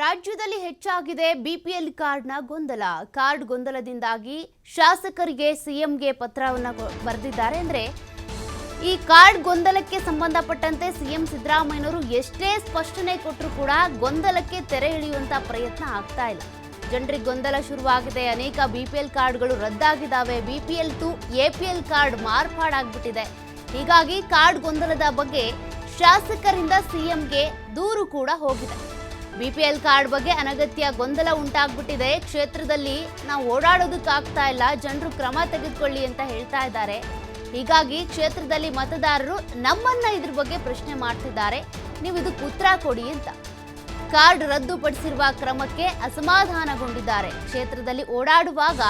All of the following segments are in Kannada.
ರಾಜ್ಯದಲ್ಲಿ ಹೆಚ್ಚಾಗಿದೆ ಬಿಪಿಎಲ್ ಕಾರ್ಡ್ನ ಗೊಂದಲ. ಕಾರ್ಡ್ ಗೊಂದಲದಿಂದಾಗಿ ಶಾಸಕರಿಗೆ ಸಿಎಂಗೆ ಪತ್ರವನ್ನು ಬರೆದಿದ್ದಾರೆ ಅಂದ್ರೆ ಈ ಕಾರ್ಡ್ ಗೊಂದಲಕ್ಕೆ ಸಂಬಂಧಪಟ್ಟಂತೆ ಸಿಎಂ ಸಿದ್ದರಾಮಯ್ಯನವರು ಎಷ್ಟೇ ಸ್ಪಷ್ಟನೆ ಕೊಟ್ಟರು ಕೂಡ ಗೊಂದಲಕ್ಕೆ ತೆರೆ ಎಳೆಯುವಂತ ಪ್ರಯತ್ನ ಆಗ್ತಾ ಇಲ್ಲ. ಜನರಿಗೆ ಗೊಂದಲ ಶುರುವಾಗಿದೆ. ಅನೇಕ ಬಿಪಿಎಲ್ ಕಾರ್ಡ್ಗಳು ರದ್ದಾಗಿದ್ದಾವೆ. ಬಿಪಿಎಲ್ ಟು ಎಪಿಎಲ್ ಕಾರ್ಡ್ ಮಾರ್ಪಾಡಾಗ್ಬಿಟ್ಟಿದೆ. ಹೀಗಾಗಿ ಕಾರ್ಡ್ ಗೊಂದಲದ ಬಗ್ಗೆ ಶಾಸಕರಿಂದ ಸಿಎಂಗೆ ದೂರು ಕೂಡ ಹೋಗಿದೆ. ಬಿಪಿಎಲ್ ಕಾರ್ಡ್ ಬಗ್ಗೆ ಅನಗತ್ಯ ಗೊಂದಲ ಉಂಟಾಗ್ಬಿಟ್ಟಿದೆ. ಕ್ಷೇತ್ರದಲ್ಲಿ ನಾವು ಓಡಾಡೋದಕ್ಕಾಗ್ತಾ ಇಲ್ಲ. ಜನರು ಕ್ರಮ ತೆಗೆದುಕೊಳ್ಳಿ ಅಂತ ಹೇಳ್ತಾ ಇದ್ದಾರೆ. ಹೀಗಾಗಿ ಕ್ಷೇತ್ರದಲ್ಲಿ ಮತದಾರರು ನಮ್ಮನ್ನ ಇದ್ರ ಬಗ್ಗೆ ಪ್ರಶ್ನೆ ಮಾಡ್ತಿದ್ದಾರೆ. ನೀವು ಇದಕ್ಕೆ ಉತ್ತರ ಕೊಡಿ ಅಂತ. ಕಾರ್ಡ್ ರದ್ದುಪಡಿಸಿರುವ ಕ್ರಮಕ್ಕೆ ಅಸಮಾಧಾನಗೊಂಡಿದ್ದಾರೆ. ಕ್ಷೇತ್ರದಲ್ಲಿ ಓಡಾಡುವಾಗ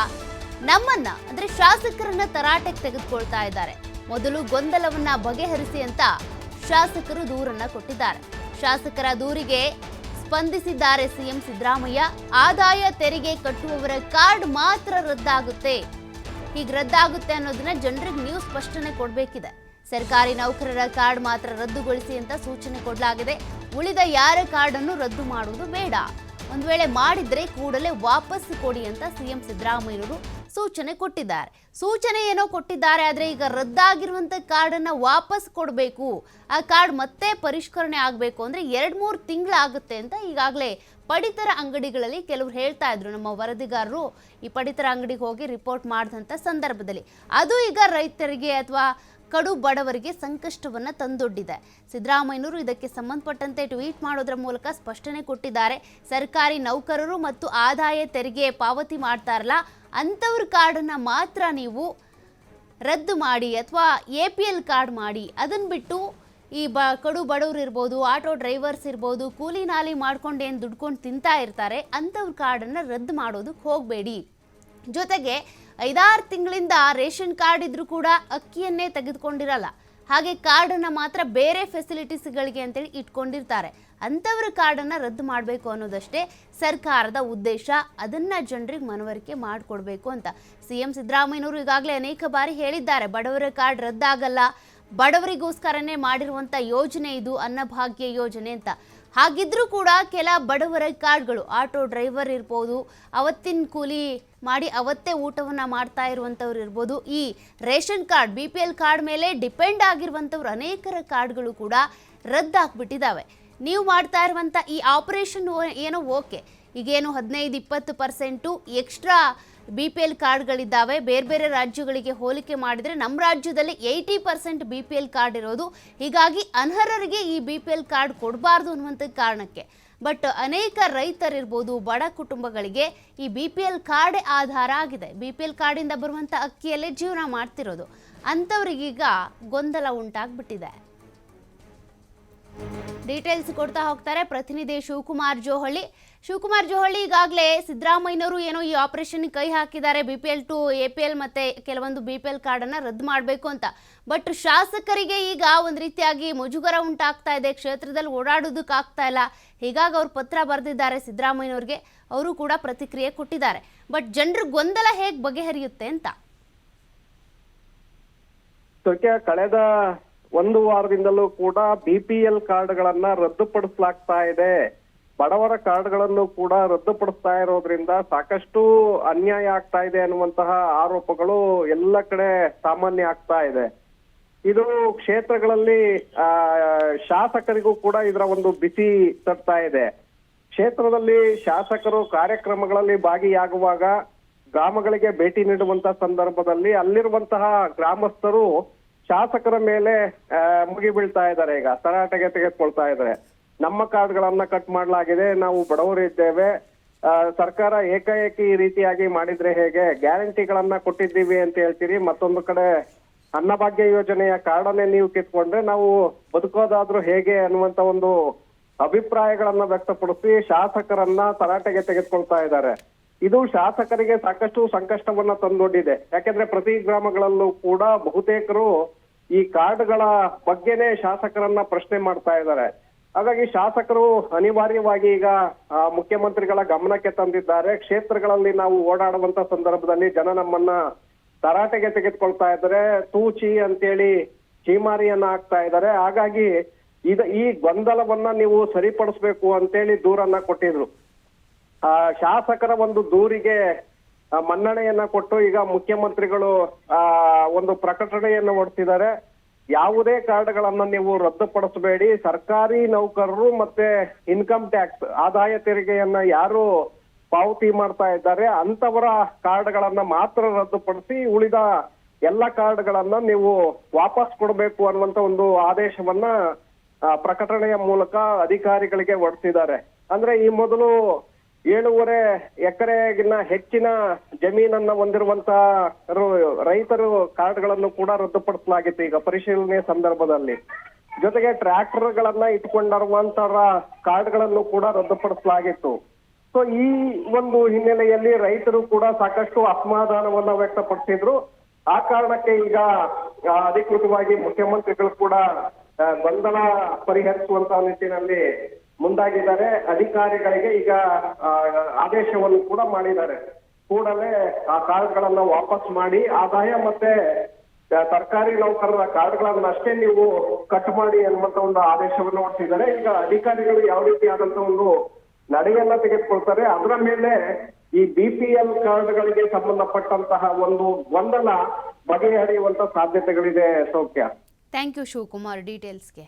ನಮ್ಮನ್ನ, ಅಂದ್ರೆ ಶಾಸಕರನ್ನ ತರಾಟೆಗೆ ತೆಗೆದುಕೊಳ್ತಾ ಇದ್ದಾರೆ. ಮೊದಲು ಗೊಂದಲವನ್ನ ಬಗೆಹರಿಸಿ ಅಂತ ಶಾಸಕರು ದೂರನ್ನ ಕೊಟ್ಟಿದ್ದಾರೆ. ಶಾಸಕರ ದೂರಿಗೆ ಸ್ಪಂದಿಸಿದ್ದಾರೆ ಸಿಎಂ ಸಿದ್ದರಾಮಯ್ಯ. ಆದಾಯ ತೆರಿಗೆ ಕಟ್ಟುವವರ ಕಾರ್ಡ್ ಮಾತ್ರ ರದ್ದಾಗುತ್ತೆ. ಹೀಗೆ ರದ್ದಾಗುತ್ತೆ ಅನ್ನೋದನ್ನ ಜನರಿಗೆ ನೀವು ಸ್ಪಷ್ಟನೆ ಕೊಡಬೇಕಿದೆ. ಸರ್ಕಾರಿ ನೌಕರರ ಕಾರ್ಡ್ ಮಾತ್ರ ರದ್ದುಗೊಳಿಸಿ ಅಂತ ಸೂಚನೆ ಕೊಡಲಾಗಿದೆ. ಉಳಿದ ಯಾರ ಕಾರ್ಡ್ ಅನ್ನು ರದ್ದು ಮಾಡುವುದು ಬೇಡ. ಒಂದು ವೇಳೆ ಮಾಡಿದ್ರೆ ಕೂಡಲೇ ವಾಪಸ್ ಕೊಡಿ ಅಂತ ಸಿಎಂ ಸಿದ್ದರಾಮಯ್ಯನವರು ಸೂಚನೆ ಕೊಟ್ಟಿದ್ದಾರೆ. ಸೂಚನೆ ಏನೋ ಕೊಟ್ಟಿದ್ದಾರೆ, ಆದರೆ ಈಗ ರದ್ದಾಗಿರುವಂಥ ಕಾರ್ಡನ್ನು ವಾಪಸ್ ಕೊಡಬೇಕು. ಆ ಕಾರ್ಡ್ ಮತ್ತೆ ಪರಿಷ್ಕರಣೆ ಆಗಬೇಕು ಅಂದರೆ ಎರಡು ಮೂರು ತಿಂಗಳಾಗುತ್ತೆ ಅಂತ ಈಗಾಗಲೇ ಪಡಿತರ ಅಂಗಡಿಗಳಲ್ಲಿ ಕೆಲವರು ಹೇಳ್ತಾ ಇದ್ರು. ನಮ್ಮ ವರದಿಗಾರರು ಈ ಪಡಿತರ ಅಂಗಡಿಗೆ ಹೋಗಿ ರಿಪೋರ್ಟ್ ಮಾಡಿದಂಥ ಸಂದರ್ಭದಲ್ಲಿ. ಅದು ಈಗ ರೈತರಿಗೆ ಅಥವಾ ಕಡು ಬಡವರಿಗೆ ಸಂಕಷ್ಟವನ್ನ ತಂದೊಡ್ಡಿದೆ. ಸಿದ್ದರಾಮಯ್ಯನವರು ಇದಕ್ಕೆ ಸಂಬಂಧಪಟ್ಟಂತೆ ಟ್ವೀಟ್ ಮಾಡೋದ್ರ ಮೂಲಕ ಸ್ಪಷ್ಟನೆ ಕೊಟ್ಟಿದ್ದಾರೆ. ಸರ್ಕಾರಿ ನೌಕರರು ಮತ್ತು ಆದಾಯ ತೆರಿಗೆ ಪಾವತಿ ಮಾಡ್ತಾರಲ್ಲ, ಅಂಥವ್ರ ಕಾರ್ಡನ್ನು ಮಾತ್ರ ನೀವು ರದ್ದು ಮಾಡಿ ಅಥವಾ ಎ ಪಿ ಎಲ್ ಕಾರ್ಡ್ ಮಾಡಿ ಅದನ್ನು ಬಿಟ್ಟು ಈ ಬ ಕಡು ಬಡವರು ಇರ್ಬೋದು, ಆಟೋ ಡ್ರೈವರ್ಸ್ ಇರ್ಬೋದು, ಕೂಲಿ ನಾಲಿ ಮಾಡ್ಕೊಂಡು ಏನು ದುಡ್ಕೊಂಡು ತಿಂತಾ ಇರ್ತಾರೆ, ಅಂಥವ್ರ ಕಾರ್ಡನ್ನು ರದ್ದು ಮಾಡೋದಕ್ಕೆ ಹೋಗಬೇಡಿ. ಜೊತೆಗೆ ಐದಾರು ತಿಂಗಳಿಂದ ರೇಷನ್ ಕಾರ್ಡ್ ಇದ್ರೂ ಕೂಡ ಅಕ್ಕಿಯನ್ನೇ ತೆಗೆದುಕೊಂಡಿರಲ್ಲ. ಹಾಗೆ ಕಾರ್ಡನ್ನು ಮಾತ್ರ ಬೇರೆ ಫೆಸಿಲಿಟೀಸ್ಗಳಿಗೆ ಅಂತೇಳಿ ಇಟ್ಕೊಂಡಿರ್ತಾರೆ. ಅಂಥವ್ರ ಕಾರ್ಡನ್ನು ರದ್ದು ಮಾಡಬೇಕು ಅನ್ನೋದಷ್ಟೇ ಸರ್ಕಾರದ ಉದ್ದೇಶ. ಅದನ್ನು ಜನರಿಗೆ ಮನವರಿಕೆ ಮಾಡಿಕೊಡ್ಬೇಕು ಅಂತ. ಸಿ ಎಂ ಸಿದ್ದರಾಮಯ್ಯನವರು ಈಗಾಗಲೇ ಅನೇಕ ಬಾರಿ ಹೇಳಿದ್ದಾರೆ, ಬಡವರ ಕಾರ್ಡ್ ರದ್ದಾಗಲ್ಲ ಬಡವರಿಗೋಸ್ಕರನೇ ಮಾಡಿರುವಂಥ ಯೋಜನೆ ಇದು, ಅನ್ನಭಾಗ್ಯ ಯೋಜನೆ ಅಂತ. ಹಾಗಿದ್ರೂ ಕೂಡ ಕೆಲ ಬಡವರ ಕಾರ್ಡ್ಗಳು, ಆಟೋ ಡ್ರೈವರ್ ಇರ್ಬೋದು, ಅವತ್ತಿನ ಕೂಲಿ ಮಾಡಿ ಅವತ್ತೇ ಊಟವನ್ನು ಮಾಡ್ತಾ ಇರುವಂಥವ್ರು ಇರ್ಬೋದು, ಈ ration card, B P L card ಮೇಲೆ ಡಿಪೆಂಡ್ ಆಗಿರುವಂಥವ್ರು ಅನೇಕರ ಕಾರ್ಡ್ಗಳು ಕೂಡ ರದ್ದಾಗ್ಬಿಟ್ಟಿದ್ದಾವೆ ನೀವು ಮಾಡ್ತಾ ಇರುವಂಥ ಈ ಆಪರೇಷನ್ ಏನೋ ಓಕೆ. ಈಗೇನು ಹದಿನೈದು, ಇಪ್ಪತ್ತು percent extra B P L ಕಾರ್ಡ್ಗಳಿದ್ದಾವೆ. ಬೇರೆ ಬೇರೆ ರಾಜ್ಯಗಳಿಗೆ ಹೋಲಿಕೆ ಮಾಡಿದರೆ ನಮ್ಮ ರಾಜ್ಯದಲ್ಲಿ eighty percent B P L card ಇರೋದು. ಹೀಗಾಗಿ ಅನರ್ಹರಿಗೆ ಈ ಬಿ ಪಿ ಎಲ್ ಕಾರ್ಡ್ ಕೊಡಬಾರ್ದು ಅನ್ನುವಂಥ ಕಾರಣಕ್ಕೆ. ಬಟ್ ಅನೇಕ ರೈತರಿರ್ಬೋದು, ಬಡ ಕುಟುಂಬಗಳಿಗೆ ಈ ಬಿ ಪಿ ಎಲ್ ಕಾರ್ಡೇ ಆಧಾರ ಆಗಿದೆ. ಬಿ ಪಿ ಎಲ್ ಕಾರ್ಡಿಂದ ಬರುವಂಥ ಅಕ್ಕಿಯಲ್ಲೇ ಜೀವನ ಮಾಡ್ತಿರೋದು. ಅಂಥವ್ರಿಗೀಗ ಗೊಂದಲ ಉಂಟಾಗ್ಬಿಟ್ಟಿದೆ. ಡೀಟೇಲ್ಸ್ ಕೊಡ್ತಾ ಹೋಗ್ತಾರೆ ಪ್ರತಿನಿಧಿ ಶಿವಕುಮಾರ್ ಜೋಹಳ್ಳಿ. ಶಿವಕುಮಾರ್ ಜೋಹಳ್ಳಿ, ಈಗಾಗಲೇ ಸಿದ್ದರಾಮಯ್ಯನವರು ಏನೋ ಈ ಆಪರೇಷನ್ ಕೈ ಹಾಕಿದ್ದಾರೆ. B P L to A P L ಮತ್ತೆ ಕೆಲವೊಂದು ಬಿ ಪಿ ಎಲ್ ಕಾರ್ಡನ್ನು ರದ್ದು ಮಾಡಬೇಕು ಅಂತ. ಬಟ್ ಶಾಸಕರಿಗೆ ಈಗ ಒಂದು ರೀತಿಯಾಗಿ ಮುಜುಗರ ಉಂಟಾಗ್ತಾ ಇದೆ. ಕ್ಷೇತ್ರದಲ್ಲಿ ಓಡಾಡೋದಕ್ಕಾಗ್ತಾ ಇಲ್ಲ. ಹೀಗಾಗಿ ಅವರು ಪತ್ರ ಬರೆದಿದ್ದಾರೆ ಸಿದ್ದರಾಮಯ್ಯನವ್ರಿಗೆ. ಅವರು ಕೂಡ ಪ್ರತಿಕ್ರಿಯೆ ಕೊಟ್ಟಿದ್ದಾರೆ. ಬಟ್ ಜನರ ಗೊಂದಲ ಹೇಗೆ ಬಗೆಹರಿಯುತ್ತೆ ಅಂತ. ಕಳೆದ ಒಂದು ವಾರದಿಂದಲೂ ಕೂಡ ಬಿಪಿಎಲ್ ಕಾರ್ಡ್ಗಳನ್ನ ರದ್ದುಪಡಿಸಲಾಗ್ತಾ ಇದೆ. ಬಡವರ ಕಾರ್ಡ್ಗಳನ್ನು ಕೂಡ ರದ್ದುಪಡಿಸ್ತಾ ಇರೋದ್ರಿಂದ ಸಾಕಷ್ಟು ಅನ್ಯಾಯ ಆಗ್ತಾ ಇದೆ ಅನ್ನುವಂತಹ ಆರೋಪಗಳು ಎಲ್ಲ ಕಡೆ ಸಾಮಾನ್ಯ ಆಗ್ತಾ ಇದೆ. ಇದು ಕ್ಷೇತ್ರಗಳಲ್ಲಿ, ಆ, ಶಾಸಕರಿಗೂ ಕೂಡ ಇದರ ಒಂದು ಬಿಸಿ ತರ್ತಾ ಇದೆ. ಕ್ಷೇತ್ರದಲ್ಲಿ ಶಾಸಕರು ಕಾರ್ಯಕ್ರಮಗಳಲ್ಲಿ ಭಾಗಿಯಾಗುವಾಗ ಗ್ರಾಮಗಳಿಗೆ ಭೇಟಿ ನೀಡುವಂತಹ ಸಂದರ್ಭದಲ್ಲಿ ಅಲ್ಲಿರುವಂತಹ ಗ್ರಾಮಸ್ಥರು ಶಾಸಕರ ಮೇಲೆ ಮುಗಿಬೀಳ್ತಾ ಮುಗಿ ಬೀಳ್ತಾ ಇದ್ದಾರೆ ಈಗ. ತರಾಟೆಗೆ ತೆಗೆದುಕೊಳ್ತಾ ಇದ್ದಾರೆ. ನಮ್ಮ ಕಾರ್ಡ್ಗಳನ್ನ ಕಟ್ ಮಾಡಲಾಗಿದೆ. ನಾವು ಬಡವರು ಇದ್ದೇವೆ. ಸರ್ಕಾರ ಏಕಾಏಕಿ ಈ ರೀತಿಯಾಗಿ ಮಾಡಿದ್ರೆ ಹೇಗೆ? ಗ್ಯಾರಂಟಿಗಳನ್ನ ಕೊಟ್ಟಿದ್ದೀವಿ ಅಂತ ಹೇಳ್ತೀರಿ. ಮತ್ತೊಂದು ಕಡೆ ಅನ್ನಭಾಗ್ಯ ಯೋಜನೆಯ ಕಾರ್ಡನ್ನೇ ನೀವು ಕಿತ್ಕೊಂಡ್ರೆ ನಾವು ಬದುಕೋದಾದ್ರೂ ಹೇಗೆ ಅನ್ನುವಂತ ಒಂದು ಅಭಿಪ್ರಾಯಗಳನ್ನ ವ್ಯಕ್ತಪಡಿಸಿ ಶಾಸಕರನ್ನ ತರಾಟೆಗೆ ತೆಗೆದುಕೊಳ್ತಾ ಇದ್ದಾರೆ. ಇದು ಶಾಸಕರಿಗೆ ಸಾಕಷ್ಟು ಸಂಕಷ್ಟವನ್ನ ತಂದೊಡ್ಡಿದೆ. ಯಾಕೆಂದ್ರೆ ಪ್ರತಿ ಗ್ರಾಮಗಳಲ್ಲೂ ಕೂಡ ಬಹುತೇಕರು ಈ ಕಾರ್ಡ್ಗಳ ಬಗ್ಗೆನೇ ಶಾಸಕರನ್ನ ಪ್ರಶ್ನೆ ಮಾಡ್ತಾ ಇದ್ದಾರೆ. ಹಾಗಾಗಿ ಶಾಸಕರು ಅನಿವಾರ್ಯವಾಗಿ ಈಗ ಮುಖ್ಯಮಂತ್ರಿಗಳ ಗಮನಕ್ಕೆ ತಂದಿದ್ದಾರೆ. ಕ್ಷೇತ್ರಗಳಲ್ಲಿ ನಾವು ಓಡಾಡುವಂತ ಸಂದರ್ಭದಲ್ಲಿ ಜನ ನಮ್ಮನ್ನ ತರಾಟೆಗೆ ತೆಗೆದುಕೊಳ್ತಾ ಇದ್ದಾರೆ. ತೂಚಿ ಅಂತೇಳಿ ಚೀಮಾರಿಯನ್ನ ಹಾಕ್ತಾ ಇದ್ದಾರೆ. ಹಾಗಾಗಿ ಇದ, ಈ ಗೊಂದಲವನ್ನ ನೀವು ಸರಿಪಡಿಸ್ಬೇಕು ಅಂತೇಳಿ ದೂರನ್ನ ಕೊಟ್ಟಿದ್ರು. ಶಾಸಕರ ಒಂದು ದೂರಿಗೆ ಮನ್ನಣೆಯನ್ನ ಕೊಟ್ಟು ಈಗ ಮುಖ್ಯಮಂತ್ರಿಗಳು ಆ ಒಂದು ಪ್ರಕಟಣೆಯನ್ನು ಹೊಡ್ತಿದ್ದಾರೆ ಯಾವುದೇ ಕಾರ್ಡ್ಗಳನ್ನ ನೀವು ರದ್ದುಪಡಿಸಬೇಡಿ. ಸರ್ಕಾರಿ ನೌಕರರು ಮತ್ತೆ ಇನ್ಕಮ್ ಟ್ಯಾಕ್ಸ್ ಆದಾಯ ತೆರಿಗೆಯನ್ನ ಯಾರು ಪಾವತಿ ಮಾಡ್ತಾ ಇದ್ದಾರೆ. ಅಂತವರ ಕಾರ್ಡ್ಗಳನ್ನ ಮಾತ್ರ ರದ್ದುಪಡಿಸಿ ಉಳಿದ ಎಲ್ಲ ಕಾರ್ಡ್ಗಳನ್ನ ನೀವು ವಾಪಸ್ ಕೊಡಬೇಕು ಅನ್ನುವಂತ ಒಂದು ಆದೇಶವನ್ನ ಆ, ಪ್ರಕಟಣೆಯ ಮೂಲಕ ಅಧಿಕಾರಿಗಳಿಗೆ ಹೊರಡಿಸಿದ್ದಾರೆ ಅಂದ್ರೆ ಈ ಮೊದಲು ಏಳೂವರೆ ಎಕರೆಗಿನ್ನ ಹೆಚ್ಚಿನ ಜಮೀನನ್ನ ಹೊಂದಿರುವಂತ ರು- ರೈತರು ಕಾರ್ಡ್ಗಳನ್ನು ಕೂಡ ರದ್ದುಪಡಿಸಲಾಗಿತ್ತು ಈಗ ಪರಿಶೀಲನೆ ಸಂದರ್ಭದಲ್ಲಿ. ಜೊತೆಗೆ ಟ್ರ್ಯಾಕ್ಟರ್ ಗಳನ್ನ ಕಾರ್ಡ್ಗಳನ್ನು ಕೂಡ ರದ್ದುಪಡಿಸಲಾಗಿತ್ತು. ಸೊ ಈ ಒಂದು ಹಿನ್ನೆಲೆಯಲ್ಲಿ ರೈತರು ಕೂಡ ಸಾಕಷ್ಟು ಅಸಮಾಧಾನವನ್ನ ವ್ಯಕ್ತಪಡಿಸಿದ್ರು. ಆ ಕಾರಣಕ್ಕೆ ಈಗ ಅಧಿಕೃತವಾಗಿ ಮುಖ್ಯಮಂತ್ರಿಗಳು ಕೂಡ ಗೊಂದಲ ಪರಿಹರಿಸುವಂತಹ ನಿಟ್ಟಿನಲ್ಲಿ ಮುಂದಾಗಿದ್ದಾರೆ. ಅಧಿಕಾರಿಗಳಿಗೆ ಈಗ ಆದೇಶವನ್ನು ಕೂಡ ಮಾಡಿದ್ದಾರೆ. ಕೂಡಲೇ ಆ ಕಾರ್ಡ್ಗಳನ್ನ ವಾಪಸ್ ಮಾಡಿ, ಆದಾಯ ಮತ್ತೆ ಸರ್ಕಾರಿ ನೌಕರರ ಕಾರ್ಡ್ಗಳನ್ನ ಅಷ್ಟೇ ನೀವು ಕಟ್ ಮಾಡಿ ಅನ್ನುವಂತ ಒಂದು ಆದೇಶವನ್ನು ಹೊರಡಿಸಿದ್ದಾರೆ. ಈಗ ಅಧಿಕಾರಿಗಳು ಯಾವ ರೀತಿಯಾದಂತ ಒಂದು ನಡೆಯನ್ನ ತೆಗೆದುಕೊಳ್ತಾರೆ, ಅದರ ಮೇಲೆ ಈ ಬಿ ಪಿ ಎಲ್ ಕಾರ್ಡ್ಗಳಿಗೆ ಸಂಬಂಧಪಟ್ಟಂತಹ ಒಂದು ಗೊಂದಲ ಬಗೆಹರಿಯುವಂತ ಸಾಧ್ಯತೆಗಳಿದೆ ಸೌಖ್ಯ. Thank you Shivakumar ಡೀಟೇಲ್ಸ್ಗೆ